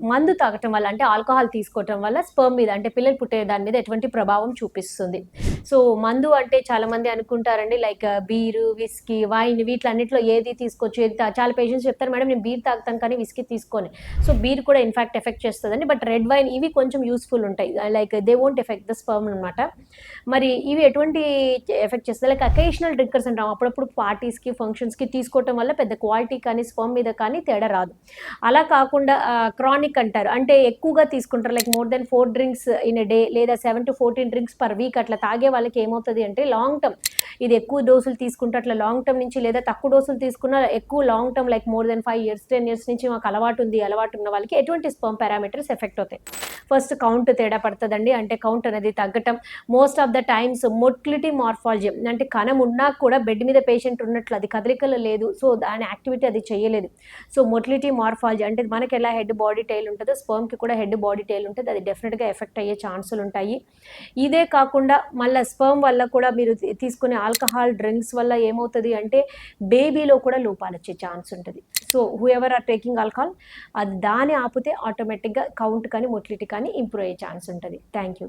మందు తాగటం వల్ల అంటే ఆల్కహాల్ తీసుకోవటం వల్ల స్పర్మ్ మీద అంటే పిల్లలు పుట్టే దాని మీద ఎటువంటి ప్రభావం చూపిస్తుంది. సో మందు అంటే చాలా మంది అనుకుంటారండి లైక్ బీరు విస్కీ వైన్ వీటిలన్నిటిలో ఏది తీసుకోవచ్చు ఏది చాలా పేషెంట్స్ చెప్తారు మేడం నేను బీర్ తాగుతాను కానీ విస్కీ తీసుకొని. సో బీర్ కూడా ఇన్ఫాక్ట్ ఎఫెక్ట్ చేస్తుందండి బట్ రెడ్ వైన్ ఇవి కొంచెం యూస్ఫుల్ ఉంటాయి. Like they won't effect the sperm అనమాట మరి ఇవి ఎటువంటి ఎఫెక్ట్ చేస్తుంది? లైక్ అకేషనల్ డ్రింకర్స్ అంటాం. అప్పుడప్పుడు పార్టీస్కి ఫంక్షన్స్కి తీసుకోవటం వల్ల పెద్ద క్వాలిటీ కానీ స్పర్మ్ మీద కానీ తేడా రాదు. అలా కాకుండా క్రానిక్ అంటారు. అంటే ఎక్కువగా తీసుకుంటారు like more than four drinks in a day లేదా seven to fourteen drinks per week అట్లా తాగే వాళ్ళకి ఏమవుతుంది అంటే లాంగ్ టర్మ్ ఇది ఎక్కువ డోసులు తీసుకుంటే అట్లా లాంగ్ టర్మ్ నుంచి లేదా తక్కువ డోసులు తీసుకున్న ఎక్కువ long term like more than five years ten years నుంచి మాకు అలవాటు ఉంది అలవాటు ఉన్న వాళ్ళకి ఎటువంటి స్పర్మ్ పారామీటర్స్ ఎఫెక్ట్ అవుతాయి. ఫస్ట్ కౌంట్ తేడా పడుతుందండి. అంటే కౌంట్ అనేది తగ్గటం. Most of the times motility morphology అంటే కణం ఉన్నా కూడా బెడ్ మీద పేషెంట్ ఉన్నట్లు అది కదలికలు లేదు. సో దాని యాక్టివిటీ అది చేయలేదు. సో మొటిలిటీ మార్ఫాలజీ అంటే మనకి ఎలా హెడ్ బాడీ టైల్ ఉంటుందో స్పర్మ్కి కూడా హెడ్ బాడీ టైల్ ఉంటుంది. అది డెఫినెట్గా ఎఫెక్ట్ అయ్యే ఛాన్సులు ఉంటాయి. ఇదే కాకుండా మళ్ళీ స్పర్మ్ వల్ల కూడా మీరు తీసుకునే ఆల్కహాల్ డ్రింక్స్ వల్ల ఏమవుతుంది అంటే బేబీలో కూడా లోపాలు వచ్చే ఛాన్స్ ఉంటుంది. So whoever are taking alcohol అది దాన్ని ఆపితే ఆటోమేటిక్గా కౌంట్ కానీ మొటిలిటీ కానీ ఇంప్రూవ్ అయ్యే ఛాన్స్ ఉంటుంది. Thank you.